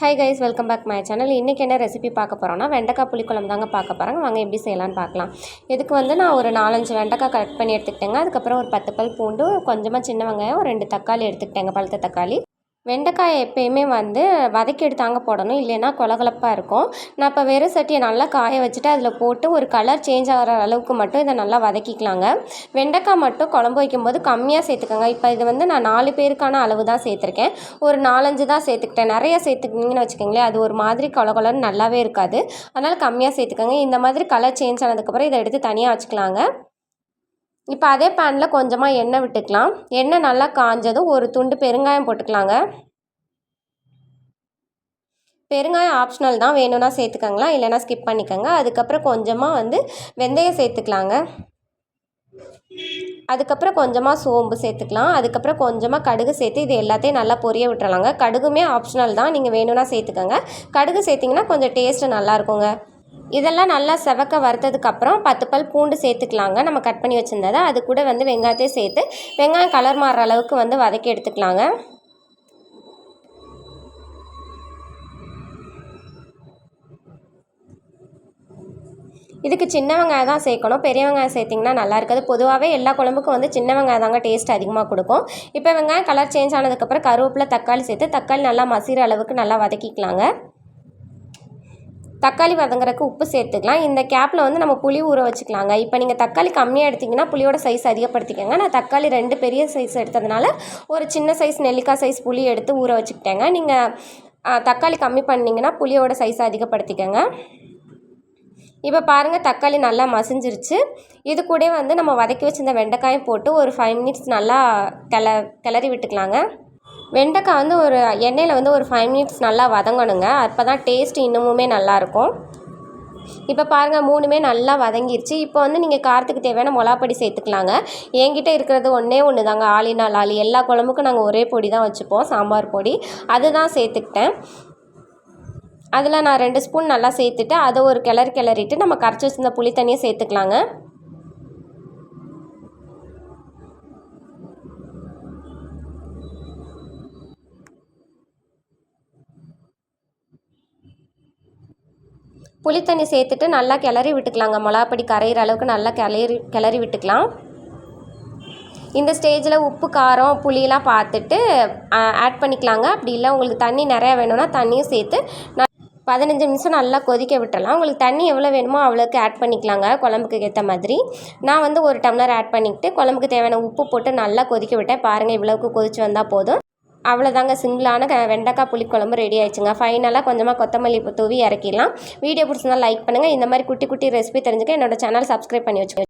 Hi guys welcome back my channel இன்றைக்கி என்ன recipe பார்க்க போகிறோன்னா வெண்டைக்காய் புளிக்குழம்பு தாங்க பார்க்க போகிறாங்க வாங்க எப்படி செய்யலாம்னு பார்க்கலாம். இதுக்கு வந்து நான் ஒரு நாலஞ்சு வெண்டைக்காய் கட் பண்ணி எடுத்துக்கிட்டேங்க. அதுக்கப்புறம் ஒரு பத்து பல் பூண்டு கொஞ்சமாக சின்ன வெங்காயம் ஒரு ரெண்டு தக்காளி எடுத்துக்கிட்டேங்க பழுத்த தக்காளி. வெண்டைக்காய் எப்பயுமே வந்து வதக்கி எடுத்தாங்க போடணும். இல்லைன்னா கொலகொலப்பாக இருக்கும். நான் இப்போ வெறும் சட்டியை நல்லா காய வச்சுட்டு அதில் போட்டு ஒரு கலர் சேஞ்ச் ஆகிற அளவுக்கு மட்டும் இதை நல்லா வதக்கிக்கலாங்க. வெண்டைக்காய் மட்டும் குழம்பு வைக்கும்போது கம்மியாக சேர்த்துக்கோங்க. இப்போ இது வந்து நான் நாலு பேருக்கான அளவு தான் சேர்த்துருக்கேன். ஒரு நாலஞ்சு தான் சேர்த்துக்கிட்டேன். நிறைய சேர்த்துக்கிங்கன்னு வச்சுக்கோங்களேன் அது ஒரு மாதிரி கொலகொலன்னு நல்லாவே இருக்காது. அதனால் கம்மியாக சேர்த்துக்கோங்க. இந்த மாதிரி கலர் சேஞ்ச் ஆனதுக்கப்புறம் இதை எடுத்து தனியாக வச்சுக்கலாங்க. இப்போ அதே பேனில் கொஞ்சமாக எண்ணெய் விட்டுக்கலாம். எண்ணெய் நல்லா காஞ்சதும் ஒரு துண்டு பெருங்காயம் போட்டுக்கலாங்க. பெருங்காயம் ஆப்ஷனல் தான். வேணும்னா சேர்த்துக்கங்களா? இல்லைனா ஸ்கிப் பண்ணிக்கோங்க. அதுக்கப்புறம் கொஞ்சமாக வந்து வெந்தயம் சேர்த்துக்கலாங்க. அதுக்கப்புறம் கொஞ்சமாக சோம்பு சேர்த்துக்கலாம். அதுக்கப்புறம் கொஞ்சமாக கடுகு சேர்த்து இது எல்லாத்தையும் நல்லா பொரிய விட்டுறலாங்க. கடுகுமே ஆப்ஷனல் தான். நீங்கள் வேணும்னா சேர்த்துக்கோங்க. கடுகு சேர்த்திங்கன்னா கொஞ்சம் டேஸ்ட்டு நல்லாயிருக்குங்க இதெல்லாம் நல்லா செவக்க வறுத்ததுக்கப்புறம் பத்து பல் பூண்டு சேர்த்துக்கலாங்க. நம்ம கட் பண்ணி வச்சுருந்ததை அது கூட வந்து வெங்காயத்தையும் சேர்த்து வெங்காயம் கலர் மாறுற அளவுக்கு வந்து வதக்கி எடுத்துக்கலாங்க. இதுக்கு சின்ன வெங்காயம் தான் சேர்க்கணும். பெரிய வெங்காயம் சேர்த்திங்கன்னா நல்லா இருக்காது. பொதுவாகவே எல்லா குழம்புக்கும் வந்து சின்ன வெங்காயம் தாங்க டேஸ்ட் அதிகமாக கொடுக்கும். இப்போ வெங்காயம் கலர் சேஞ்ச் ஆனதுக்கப்புறம் கருவேப்பிலை தக்காளி சேர்த்து தக்காளி நல்லா மசிற அளவுக்கு நல்லா வதக்கிக்கலாங்க. தக்காளி வதங்குறதுக்கு உப்பு சேர்த்துக்கலாம். இந்த கேப்பில் வந்து நம்ம புளி ஊற வச்சுக்கலாங்க. இப்போ நீங்கள் தக்காளி கம்மியாக எடுத்திங்கன்னா புளியோட சைஸ் அதிகப்படுத்திக்கோங்க. நான் தக்காளி ரெண்டு பெரிய சைஸ் எடுத்ததுனால ஒரு சின்ன சைஸ் நெல்லிக்காய் சைஸ் புளி எடுத்து ஊற வச்சுக்கிட்டேங்க. நீங்கள் தக்காளி கம்மி பண்ணிங்கன்னா புளியோட சைஸை அதிகப்படுத்திக்கோங்க. இப்போ பாருங்கள் தக்காளி நல்லா மசிஞ்சிருச்சு. இது கூட வந்து நம்ம வதக்கி வச்சுருந்த வெண்டைக்காயும் போட்டு ஒரு ஃபைவ் மினிட்ஸ் நல்லா கிள கிளறி விட்டுக்கலாங்க. வெண்டைக்காய் வந்து ஒரு எண்ணெயில் வந்து ஒரு ஃபைவ் மினிட்ஸ் நல்லா வதங்கணுங்க. அப்போ தான் டேஸ்ட் இன்னமுமே நல்லாயிருக்கும். இப்போ பாருங்கள் மூணுமே நல்லா வதங்கிருச்சு. இப்போ வந்து நீங்கள் காரத்துக்கு தேவையான மொளாப்பொடி சேர்த்துக்கலாங்க. என்கிட்ட இருக்கிறது ஒன்றே ஒன்று தாங்க ஆளினால் ஆளி. எல்லா குழம்புக்கும் நாங்கள் ஒரே பொடி தான் வச்சுப்போம். சாம்பார் பொடி. அதுதான் சேர்த்துக்கிட்டேன். அதில் நான் ரெண்டு ஸ்பூன் நல்லா சேர்த்துட்டு அதை ஒரு கிளறி கிளறிட்டு நம்ம கரைச்சி வச்சுருந்த புளி தண்ணியை சேர்த்துக்கலாங்க. புளித்தண்ணி சேர்த்துட்டு நல்லா கிளறி விட்டுக்கலாங்க. மிளகாப்படி கரையிற அளவுக்கு நல்லா கிளறி கிளறி விட்டுக்கலாம். இந்த ஸ்டேஜில் உப்பு காரம் புளியெலாம் பார்த்துட்டு ஆட் பண்ணிக்கலாங்க. அப்படி இல்லை உங்களுக்கு தண்ணி நிறையா வேணும்னா தண்ணியும் சேர்த்து பதினஞ்சு நிமிஷம் நல்லா கொதிக்க விட்டுறலாம் உங்களுக்கு தண்ணி எவ்வளோ வேணுமோ அவ்வளோக்கு ஆட் பண்ணிக்கலாங்க குழம்புக்கு ஏற்ற மாதிரி. நான் வந்து ஒரு டம்ளர் ஆட் பண்ணிக்கிட்டு குழம்புக்கு தேவையான உப்பு போட்டு நல்லா கொதிக்க விட்டேன். பாருங்கள் இவ்வளோக்கு கொதிச்சு வந்தால் போதும். அவ்வளோதாங்க சிம்பிளான க வெண்டைக்காய் புளிக்குழம்பு ரெடி ஆயிடுச்சுங்க. ஃபைனலாக கொஞ்சமாக கொத்தமல்லி தூவி இறக்கிடலாம். வீடியோ பிடிச்சிருந்தா லைக் பண்ணுங்கள் இந்த மாதிரி குட்டி குட்டி ரெசிபி தெரிஞ்சுக்க என்னோட சேனல் சப்ஸ்கிரைப் பண்ணி வச்சுக்கோங்க.